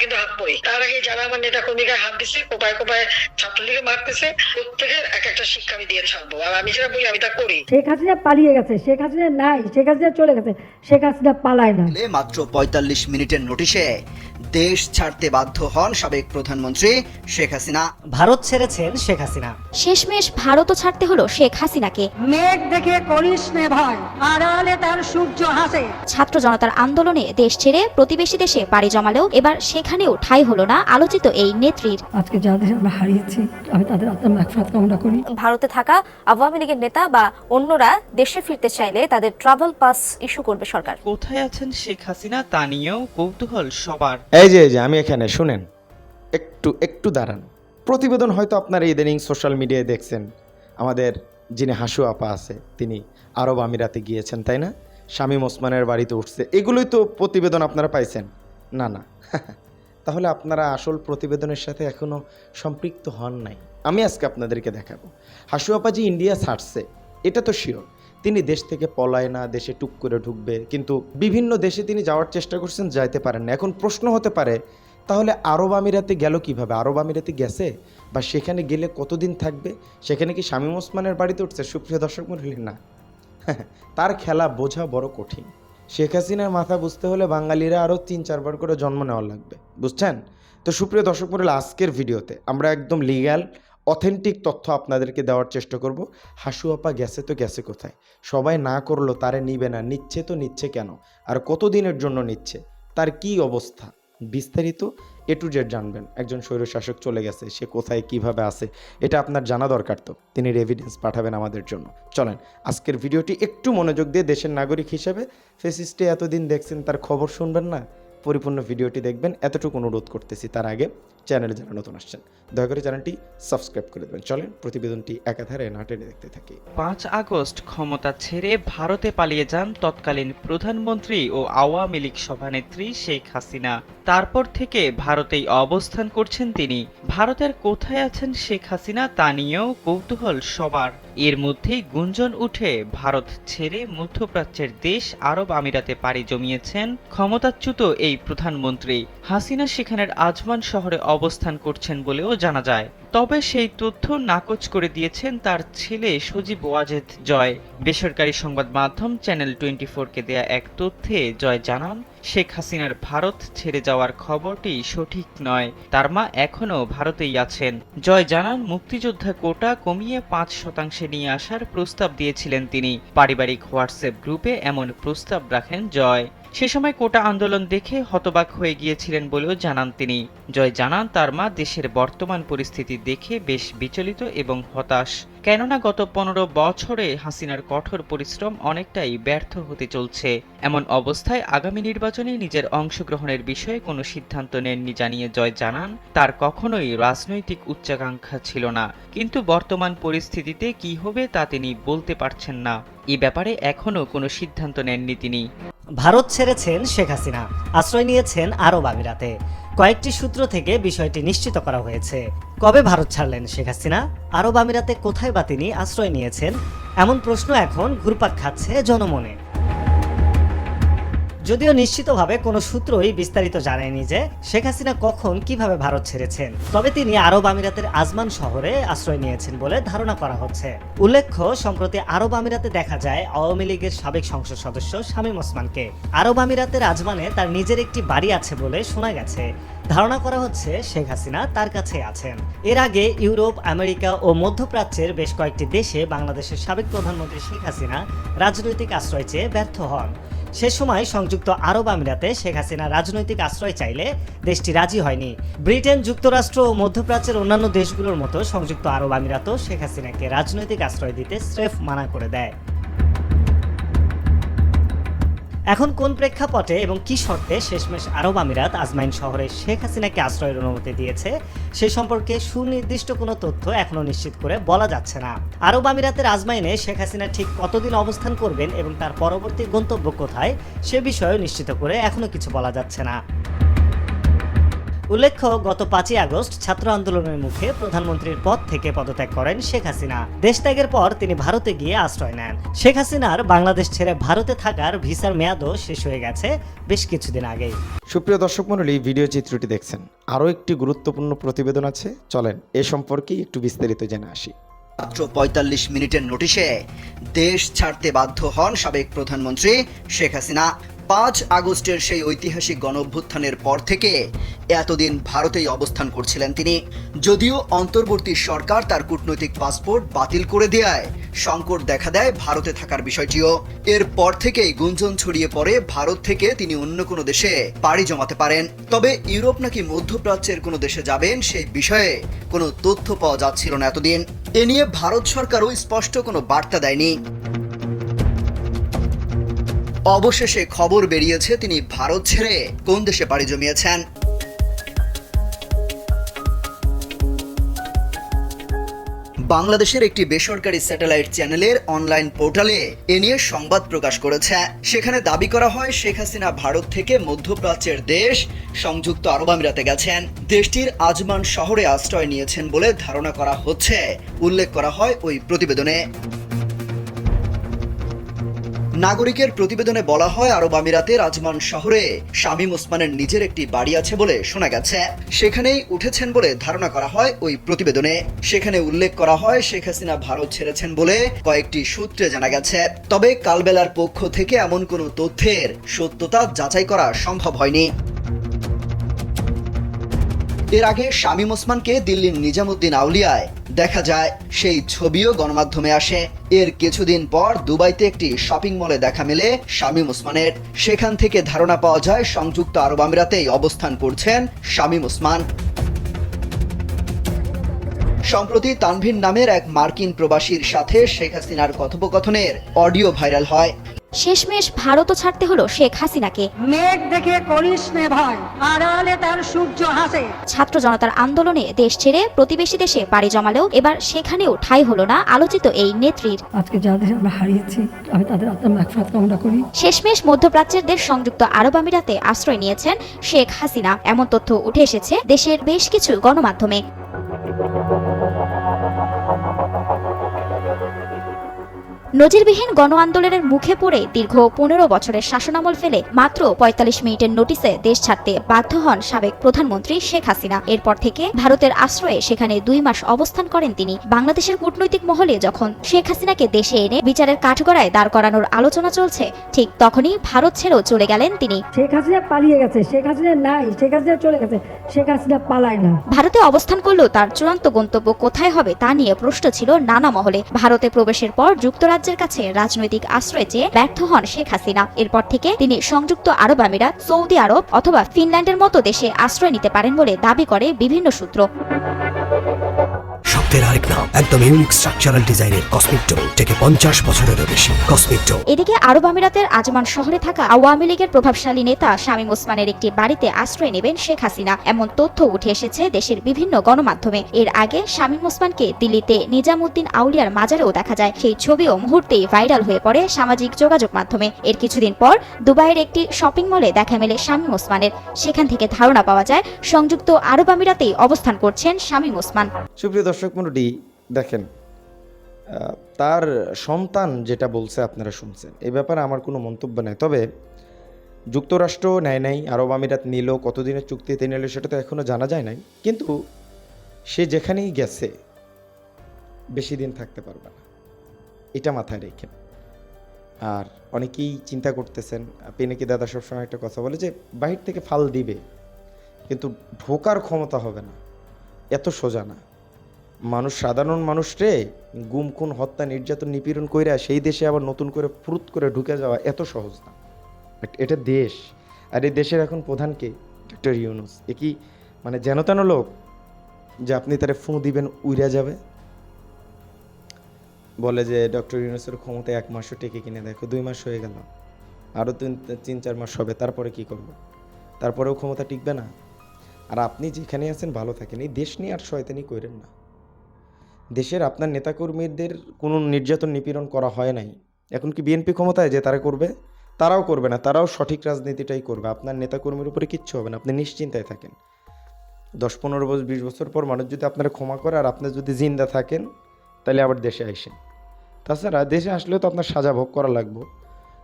কিন্তু হাত পড়ি তার আগে যারা আমার নেতা কর্মীকে হাত দিছে কোপায় কোপায় ছাত্রলীগে মারতেছে প্রত্যেকের এক একটা শিক্ষা আমি দিয়ে ছাড়বো। আর আমি যেটা বলি আমি তা করি। শেখ হাসিনা পালিয়ে গেছে শেখ হাসিনা নাই শেখ হাসিনা চলে গেছে শেখ হাসিনা পালায় না। মাত্র পঁয়তাল্লিশ মিনিটের নোটিশে দেশ ছাড়তে বাধ্য হন সাবেক প্রধানমন্ত্রী শেখ হাসিনা। ভারত ছেড়েছেন শেখ হাসিনা। শেষমেশ ভারতও ছাড়তে হলো শেখ হাসিনাকে। মেঘ দেখে করিস নে ভয় আড়ালে তার সূর্য হাসে। ছাত্র জনতার আন্দোলনে দেশ ছেড়ে প্রতিবেশী দেশে পাড়ি জমালেও এবার সেখানেও ঠাঁই হলো না আলোচিত এই নেত্রীর। আজকে যাদের আমরা হারিয়েছি আমি তাদের আত্মার মাগফিরাত কামনা করি। ভারতে থাকা আওয়ামী লীগের নেতা বা অন্যরা দেশে ফিরতে চাইলে তাদের ট্রাভেল পাস ইস্যু করবে সরকার। কোথায় আছেন শেখ হাসিনা তা নিয়েও কৌতূহল সবার। এই যে এই যে, আমি এখানে, শুনেন। একটু একটু দাঁড়ান। প্রতিবেদন হয়তো আপনারা ইদানিং সোশ্যাল মিডিয়ায় দেখছেন। আমাদের যিনি হাসু আপা আছে, তিনি আরব আমিরাতে গিয়েছেন, তাই না? শামীম ওসমানের বাড়িতে উঠছে। এগুলোই তো প্রতিবেদন আপনারা পাইছেন। না না। তাহলে আপনারা আসল প্রতিবেদনের সাথে এখনও সম্পৃক্ত হন নাই। আমি আজকে আপনাদেরকে দেখাবো। হাসু আপা যে ইন্ডিয়া ছাড়ছে, এটা তো শিওর। তিনি দেশ থেকে পলায় না, দেশে টুক করে ঢুকবে। কিন্তু বিভিন্ন দেশে তিনি যাওয়ার চেষ্টা করছেন, যাইতে পারেন না। এখন প্রশ্ন হতে পারে, তাহলে আরব আমিরাতে গেল কীভাবে? আরব আমিরাতে গেছে? বা সেখানে গেলে কতদিন থাকবে? সেখানে কি শামীম ওসমানের বাড়িতে উঠছে? সুপ্রিয় দর্শক মন্ডলী, না। তার খেলা বোঝা বড় কঠিন। শেখ হাসিনার মাথা বুঝতে হলে বাঙালিরা আরও তিন, চারবার করে জন্ম নেওয়া লাগবে। বুঝছেন? তো সুপ্রিয় দর্শক মন্ডলী, আজকের ভিডিওতে আমরা একদম লিগ্যাল অথেন্টিক তথ্য আপনাদেরকে দেওয়ার চেষ্টা করব। হাসু আপা গেছে তো গেছে কোথায়? সবাই না করল তারে নিবে না। নিচ্ছে তো নিচ্ছে কেন? আর কতদিনের জন্য নিচ্ছে? তার কি অবস্থা? বিস্তারিত এ টু জেড জানবেন। একজন স্বৈরশাসক চলে গেছে। সে কোথায়, কীভাবে আছে, এটা আপনার জানা দরকার তো। তিনি এভিডেন্স পাঠাবেন আমাদের জন্য। চলেন, আজকের ভিডিওটি একটু মনোযোগ দিয়ে দেশের নাগরিক হিসেবে ফেসিস্টে এতদিন দেখছেন তার খবর শুনবেন না? পরিপূর্ণ ভিডিওটি দেখবেন। এতটুকু অনুরোধ করতেছি তার আগে। চ্যানেলে যারা নতুন আসছেন, দয়া করে চ্যানেলটি সাবস্ক্রাইব করে দেবেন। চলেন, প্রতিবেদনটি একাধারে না টেনে দেখতে থাকি। পাঁচ আগস্ট, ক্ষমতা ছেড়ে ভারতে পালিয়ে যান তৎকালীন প্রধানমন্ত্রী ও আওয়ামী লীগ সভানেত্রী শেখ হাসিনা। তারপর থেকে ভারতেই অবস্থান করছেন তিনি। ভারতের কোথায় আছেন শেখ হাসিনা তা নিয়েও কৌতূহল সবার। এর মধ্যেই গুঞ্জন উঠে, ভারত ছেড়ে মধ্যপ্রাচ্যের দেশ আরব আমিরাতে পাড়ি জমিয়েছেন ক্ষমতাচ্যুত এই প্রধানমন্ত্রী। হাসিনা সেখানের আজমান শহরে অবস্থান করছেন বলেও জানা যায়। তবে সেই তথ্য নাকচ করে দিয়েছেন তার ছেলে সজীব ওয়াজেদ জয়। বেসরকারি সংবাদ মাধ্যম চ্যানেল টোয়েন্টি ফোরকে দেয়া এক তথ্যে জয় জানান শেখ হাসিনার ভারত ছেড়ে যাওয়ার খবরটি সঠিক নয়। তার মা এখনও ভারতেই আছেন। জয় জানান, মুক্তিযোদ্ধা কোটা কমিয়ে পাঁচ শতাংশে নিয়ে আসার প্রস্তাব দিয়েছিলেন তিনি। পারিবারিক হোয়াটসঅ্যাপ গ্রুপে এমন প্রস্তাব রাখেন জয়। সে সময় কোটা আন্দোলন দেখে হতবাক হয়ে গিয়েছিলেন বলেও জানান তিনি। জয় জানান, তার মা দেশের বর্তমান পরিস্থিতি দেখে বেশ বিচলিত এবং হতাশ। কেননা গত পনেরো বছরে হাসিনার কঠোর পরিশ্রম অনেকটাই ব্যর্থ হতে চলছে। এমন অবস্থায় আগামী নির্বাচনে নিজের অংশগ্রহণের বিষয়ে কোনো সিদ্ধান্ত নেননি জানিয়ে জয় জানান, তার কখনোই রাজনৈতিক উচ্চাকাঙ্ক্ষা ছিল না। কিন্তু বর্তমান পরিস্থিতিতে কি হবে তা তিনি বলতে পারছেন না। এ ব্যাপারে এখনও কোনো সিদ্ধান্ত নেননি তিনি। ভারত ছেড়েছেন শেখ হাসিনা, আশ্রয় নিয়েছেন আরব আমিরাতে। কয়েকটি সূত্র থেকে বিষয়টি নিশ্চিত করা হয়েছে। কবে ভারত ছাড়লেন শেখ হাসিনা? আরব আমিরাতে কোথায় বা তিনি আশ্রয় নিয়েছেন? এমন প্রশ্ন এখন ঘুরপাক খাচ্ছে জনমনে। যদিও নিশ্চিতভাবে কোনো সূত্রই বিস্তারিত জানায়নি যে শেখ হাসিনা কখন কীভাবে ভারত ছেড়েছেন, তবে তিনি আরব আমিরাতের আজমান শহরে আশ্রয় নিয়েছেন বলে ধারণা করা হচ্ছে। উল্লেখ্য, সম্প্রতি আরব আমিরাতে দেখা যায় আওয়ামী লীগের সাবেক সংসদ সদস্য শামীম ওসমানকে। আরব আমিরাতের আজমানে তার নিজের একটি বাড়ি আছে বলে শোনা গেছে। ধারণা করা হচ্ছে শেখ হাসিনা তার কাছে আছেন। এর আগে ইউরোপ, আমেরিকা ও মধ্যপ্রাচ্যের বেশ কয়েকটি দেশে বাংলাদেশের সাবেক প্রধানমন্ত্রী শেখ হাসিনা রাজনৈতিক আশ্রয় চেয়ে ব্যর্থ হন। সে সময় সংযুক্ত আরব আমিরাতে শেখ হাসিনা রাজনৈতিক আশ্রয় চাইলে দেশটি রাজি হয়নি। ব্রিটেন যুক্তরাষ্ট্র ও মধ্যপ্রাচ্যের অন্যান্য দেশগুলোর মতো সংযুক্ত আরব আমিরাতও শেখ হাসিনাকে রাজনৈতিক আশ্রয় দিতে স্রেফ মানা করে দেয়। এখন কোন প্রেক্ষাপটে এবং কি শর্তে শেষমেশ আরব আমিরাত আজমাইন শহরে শেখ হাসিনাকে আশ্রয়ের অনুমতি দিয়েছে, সে সম্পর্কে সুনির্দিষ্ট কোনো তথ্য এখনও নিশ্চিত করে বলা যাচ্ছে না। আরব আমিরাতের আজমাইনে শেখ হাসিনা ঠিক কতদিন অবস্থান করবেন এবং তার পরবর্তী গন্তব্য কোথায়, সে বিষয়েও নিশ্চিত করে এখনও কিছু বলা যাচ্ছে না। উল্লেখ্য গত পাঁচই আগস্ট ছাত্র আন্দোলনের মুখে প্রধানমন্ত্রীর পদ থেকে পদত্যাগ করেন শেখ হাসিনা। দেশত্যাগের পর তিনি ভারতে গিয়ে আশ্রয় নেন। শেখ হাসিনার বাংলাদেশ ছেড়ে ভারতে থাকার ভিসার মেয়াদও শেষ হয়ে গেছে বেশ কিছুদিন আগেই। সুপ্রিয় দর্শক মন্ডলী ভিডিও চিত্রটি দেখছেন। আরও একটি গুরুত্বপূর্ণ প্রতিবেদন আছে। চলেন এ সম্পর্কে একটু বিস্তারিত জেনে আসি। মাত্র পঁয়তাল্লিশ মিনিটের নোটিশে দেশ ছাড়তে বাধ্য হন সাবেক প্রধানমন্ত্রী শেখ হাসিনা। পাঁচ আগস্টের সেই ঐতিহাসিক গণ অভ্যুত্থানের পর থেকে এতদিন ভারতেই অবস্থান করছিলেন তিনি। যদিও অন্তর্বর্তী সরকার তার কূটনৈতিক পাসপোর্ট বাতিল করে দেয় সংকট দেখা দেয় ভারতে থাকার বিষয়টিও। এরপর থেকেই গুঞ্জন ছড়িয়ে পড়ে ভারত থেকে তিনি অন্য কোনো দেশে পাড়ি জমাতে পারেন। তবে ইউরোপ নাকি মধ্যপ্রাচ্যের কোনো দেশে যাবেন সেই বিষয়ে কোনো তথ্য পাওয়া যাচ্ছিল না এতদিন। এ নিয়ে ভারত সরকারও স্পষ্ট কোনো বার্তা দেয়নি। অবশেষে খবর বেরিয়েছে তিনি ভারত ছেড়ে কোন দেশে পাড়ি জমিয়েছেন? বাংলাদেশের একটি বেসরকারি স্যাটেলাইট চ্যানেলের অনলাইন পোর্টালে এ নিয়ে সংবাদ প্রকাশ করেছে। সেখানে দাবি করা হয়, শেখ হাসিনা ভারত থেকে মধ্যপ্রাচ্যের দেশ সংযুক্ত আরব আমিরাতে গেছেন। দেশটির আজমান শহরে আশ্রয় নিয়েছেন বলে ধারণা করা হচ্ছে। উল্লেখ করা হয় ওই প্রতিবেদনে। নাগরিকের প্রতিবেদনে বলা হয় আরব আমিরাতের আজমান শহরে শামীম ওসমানের নিজের একটি বাড়ি আছে বলে শোনা গেছে। সেখানেই উঠেছেন বলে ধারণা করা হয় ওই প্রতিবেদনে। সেখানে উল্লেখ করা হয় শেখ হাসিনা ভারত ছেড়েছেন বলে কয়েকটি সূত্রে জানা গেছে। তবে কালবেলার পক্ষ থেকে এমন কোনো তথ্যের সত্যতা যাচাই করা সম্ভব হয়নি। এর আগে শামীম ওসমানকে দিল্লির নিজামুদ্দিন আউলিয়ায় দেখা যায়, সেই ছবিও গণমাধ্যমে আসে। এর কিছুদিন পর দুবাইতে একটি শপিং মলে দেখা মেলে শামীম ওসমানের। সেখান থেকে ধারণা পাওয়া যায়, সংযুক্ত আরব আমিরাতেই অবস্থান করছেন শামীম ওসমান। সম্প্রতি তানভীর নামের এক মার্কিন প্রবাসীর সাথে শেখ হাসিনার কথোপকথনের অডিও ভাইরাল হয়। শেষমেশ ভারতও ছাড়তে হলো শেখ হাসিনাকে। মেঘ দেখে করিস নে ভয় আড়ালে তার সূর্য হাসে। ছাত্র জনতার আন্দোলনে দেশ ছেড়ে প্রতিবেশী দেশে পাড়ি জমালেও এবার সেখানেও ঠাঁই হলো না আলোচিত এই নেত্রীর। আজকে যাদের আমরা হারিয়েছি আমি তাদের আত্মার মাগফিরাত কামনা করি। শেষমেশ মধ্যপ্রাচ্যের দেশ সংযুক্ত আরব আমিরাতে আশ্রয় নিয়েছেন শেখ হাসিনা। এমন তথ্য উঠে এসেছে দেশের বেশ কিছু গণমাধ্যমে। নজিরবিহীন গণ আন্দোলনের মুখে পড়ে দীর্ঘ পনেরো বছরের শাসনামল ফেলে মাত্র পঁয়তাল্লিশ মিনিটের নোটিসে দেশ ছাড়তে বাধ্য হন সাবেক প্রধানমন্ত্রী শেখ হাসিনা। এরপর থেকে ভারতের আশ্রয়ে সেখানে দুই মাস অবস্থান করেন তিনি। বাংলাদেশের কূটনৈতিক মহলে যখন শেখ হাসিনাকে দেশে এনে বিচারের কাঠগড়ায় দাঁড় করানোর আলোচনা চলছে ঠিক তখনই ভারত ছেড়েও চলে গেলেন তিনি। শেখ হাসিনা পালিয়ে গেছে শেখ হাসিনা নাই শেখ হাসিনা চলে গেছে শেখ হাসিনা পালায় না। ভারতে অবস্থান করলেও তার চূড়ান্ত গন্তব্য কোথায় হবে তা নিয়ে প্রশ্ন ছিল নানা মহলে। ভারতে প্রবেশের পর যুক্তরাজ্যের কাছে রাজনৈতিক আশ্রয় চেয়ে ব্যর্থ হন শেখ হাসিনা। এরপর থেকে তিনি সংযুক্ত আরব আমিরাত সৌদি আরব অথবা ফিনল্যান্ডের মতো দেশে আশ্রয় নিতে পারেন বলে দাবি করে বিভিন্ন সূত্র। আরেক নাম একদম ইউনিক স্ট্রাকচারাল ডিজাইনের কসমিক ডো থেকে পঞ্চাশ বছরেরও বেশি কসমিক ডো এদিকে আরব আমিরাতের আজমান শহরে থাকা আওয়ামী লীগের প্রভাবশালী নেতা শামীম ওসমানের একটি বাড়িতে আশ্রয় নেবেন শেখ হাসিনা। এমন তথ্য উঠে এসেছে দেশের বিভিন্ন গণমাধ্যমে। এর আগে শামীম ওসমানকে দিল্লিতে নিজামুদ্দিন আউলিয়ার মাজারেও দেখা যায়। সেই ছবিও মুহূর্তেই ভাইরাল হয়ে পড়ে সামাজিক যোগাযোগ মাধ্যমে। এর কিছুদিন পর দুবাইয়ের একটি শপিং মলে দেখা মেলে শামীম ওসমানের। সেখান থেকে ধারণা পাওয়া যায় সংযুক্ত আরব আমিরাতেই অবস্থান করছেন শামীম ওসমান। সুপ্রিয় দর্শক মণ্ডলী দেখেন তার সন্তান যেটা বলছে আপনারা শুনছেন এই ব্যাপারে আমার কোনো মন্তব্য নেই। তবে যুক্তরাষ্ট্র নেয় নাই আরব আমিরাত নিল, কতদিনের চুক্তিতে নিল সেটা তো এখনও জানা যায় নাই, কিন্তু সে যেখানেই গেছে, বেশি দিন থাকতে পারবে না। এটা মাথায় রেখেন আর অনেকেই চিন্তা করতেছেন, পেনেকি দাদা সবসময় একটা কথা বলে যে, বাহির থেকে ফাল দিবে, কিন্তু ঢোকার ক্ষমতা হবে না, এত সোজা না। মানুষ, সাধারণ মানুষরে গুম, খুন, হত্যা, নির্যাতন, নিপীড়ন কইরা সেই দেশে আবার নতুন করে ফুরুত করে ঢুকে যাওয়া এত সহজ না। এটা দেশ। আর এই দেশের এখন প্রধানকে ডক্টর ইউনুস। এ কি মানে যেন তেন লোক, যে আপনি তারে ফু দিবেন, উইরা যাবে? বলে যে ডক্টর ইউনুসের ক্ষমতা এক মাসও টেকে কিনে দেখো, দুই মাস হয়ে গেল। আরও তিন তিন, চার মাস হবে, তারপরে কি করব? তারপরেও ক্ষমতা টিকবে না। আর আপনি যেখানে আছেন, ভালো থাকেন। এই দেশ নিয়ে আর শয়তানি করেন না। দেশের আপনার নেতাকর্মীদের কোনো নির্যাতন নিপীড়ন করা হয় নাই। এখন কি বিএনপি ক্ষমতায় যে তারা করবে? তারাও করবে না, তারাও সঠিক রাজনীতিটাই করবে। আপনার নেতাকর্মীর উপরে কিচ্ছু হবে না, আপনি নিশ্চিন্তায় থাকেন। দশ, পনেরো বছর বিশ বছর পর মানুষ যদি আপনারা ক্ষমা করে আর আপনি যদি জিন্দা থাকেন, তাহলে আবার দেশে আইসেন। তাছাড়া দেশে আসলেও তো আপনার সাজা ভোগ করা লাগবে।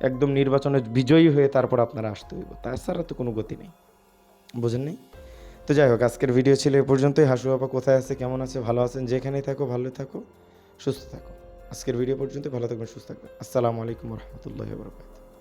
একদম নির্বাচনে বিজয়ী হয়ে তারপর আপনারা আসতে হইব। তাছাড়া তো কোনো গতি নেই। বুঝেন নেই? তো যাই হোক, আজকের ভিডিও ছিল এ পর্যন্তই। হাসু বাবা কোথায় আছে, কেমন আছে, ভালো আছেন? যেখানেই থাকো ভালো থাকো, সুস্থ থাকো। আজকের ভিডিও পর্যন্ত ভালো থাকবেন, সুস্থ থাকবেন। আসসালামু আলাইকুম রহমতুল্লাহ বরকাত